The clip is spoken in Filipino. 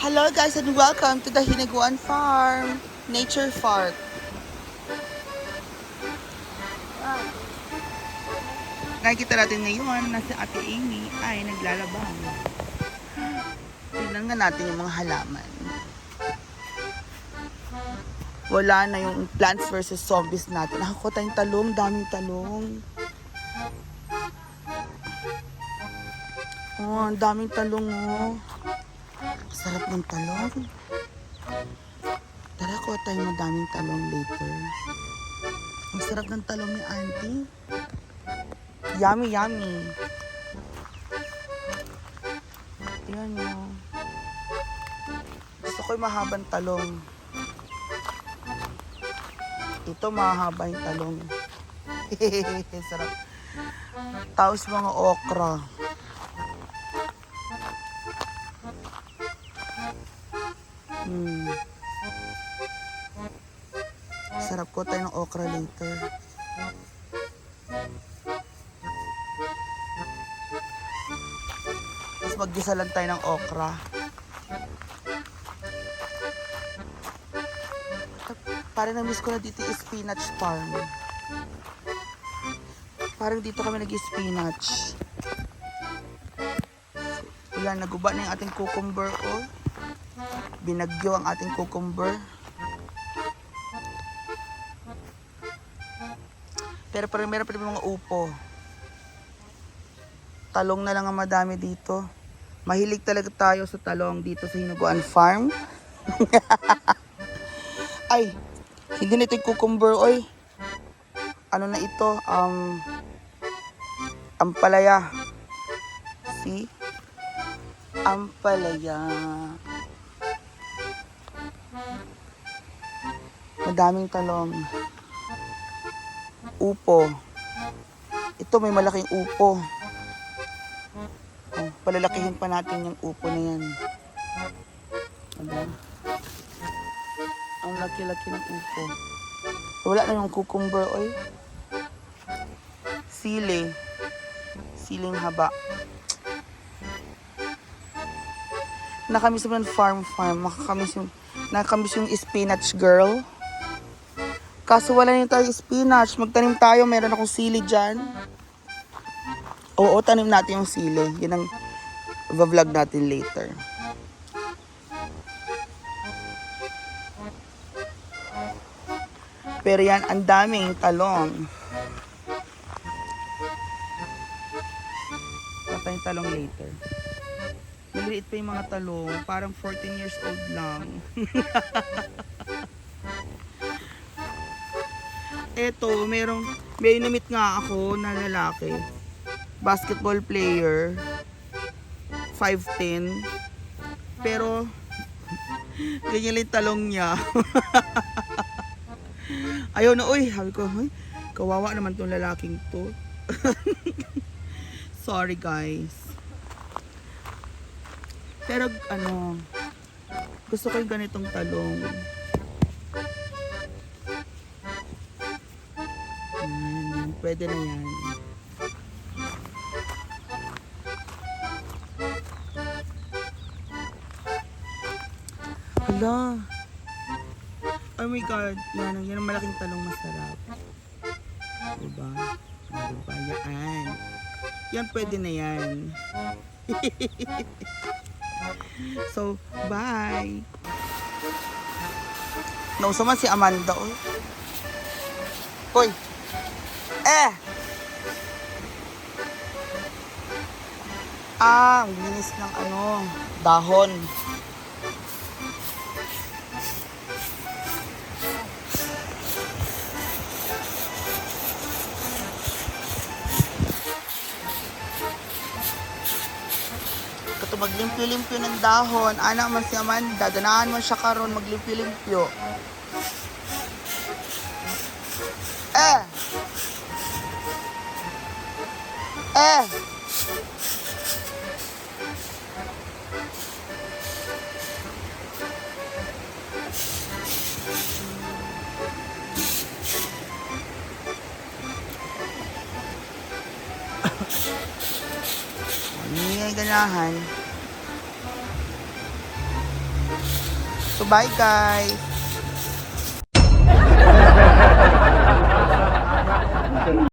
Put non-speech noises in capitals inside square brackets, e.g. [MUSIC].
Hello guys and welcome to the Hiniguan Farm Nature Park. Nakikita natin ngayon na si Ate Amy ay naglalabang. Tingnan nga natin yung mga halaman. Wala na yung Plants vs. Zombies natin. Ako tayong talong, daming talong. Oh, ang daming talong oh. Sarap ng talong. Tara ko tayo madaming talong later. Ang sarap ng talong ni auntie. Yummy, yummy. Tingnan nyo. Gusto ko yung mahabang talong. Ito mahaba yung talong. [LAUGHS] sarap. Tapos mga okra. Hmm. Sarap ko tayo ng okra later. Tapos maggisa lang tayo ng okra. Parang na-miss ko na dito yung spinach farm. Parang dito kami nag-spinach. Wala, naguba na yung ating cucumber, oh binagyo ang ating cucumber. Pero parang meron pa rin mga upo. Talong na lang ang madami dito. Mahilig talaga tayo sa talong dito sa Hinuguan Farm. [LAUGHS] Ay, hindi na ito yung cucumber, oy. Ano na ito? Um, ampalaya. See? Ampalaya. Madaming talong. Upo. Ito may malaking upo. Oh, palalakihin pa natin yung upo na yan. Diba? Ang laki-laki ng upo. Wala na yung cucumber oil. Sili. Siling haba. Nakamiss naman farm farm. Makakamiss yung, nakakamiss yung spinach girl. Kaso wala na tayo spinach. Magtanim tayo. Meron akong sili dyan. Oo, tanim natin yung sili. Yun ang vlog natin later. Pero yan, ang daming talong. Patay talong later. Maliliit pa yung mga talong. Parang 14 years old lang. [LAUGHS] Eto, merong, may namit nga ako na lalaki. Basketball player. 5'10". Pero, ganyan yung talong niya. [LAUGHS] Ayaw na, uy, sabi ko, "Ay, kawawa naman tong lalaking to. [LAUGHS] Sorry guys. Pero ano, gusto ko yung ganitong talong. Pwede na yan. Hala. Oh my God. Yan, yan ang malaking talong masarap. Diba? Diba? Yan. Yan, pwede na yan. [LAUGHS] so, bye. Nausa man si Amanda, oy. Hoy. Eh! Ah, ang linis ng ano, dahon. Maglimpyo-limpyo ng dahon. Ana man si Amanda, ganahan man siya karon maglimpyo-limpyo. Eh! Eh! Hindi ganahan. So bye guys! [LAUGHS]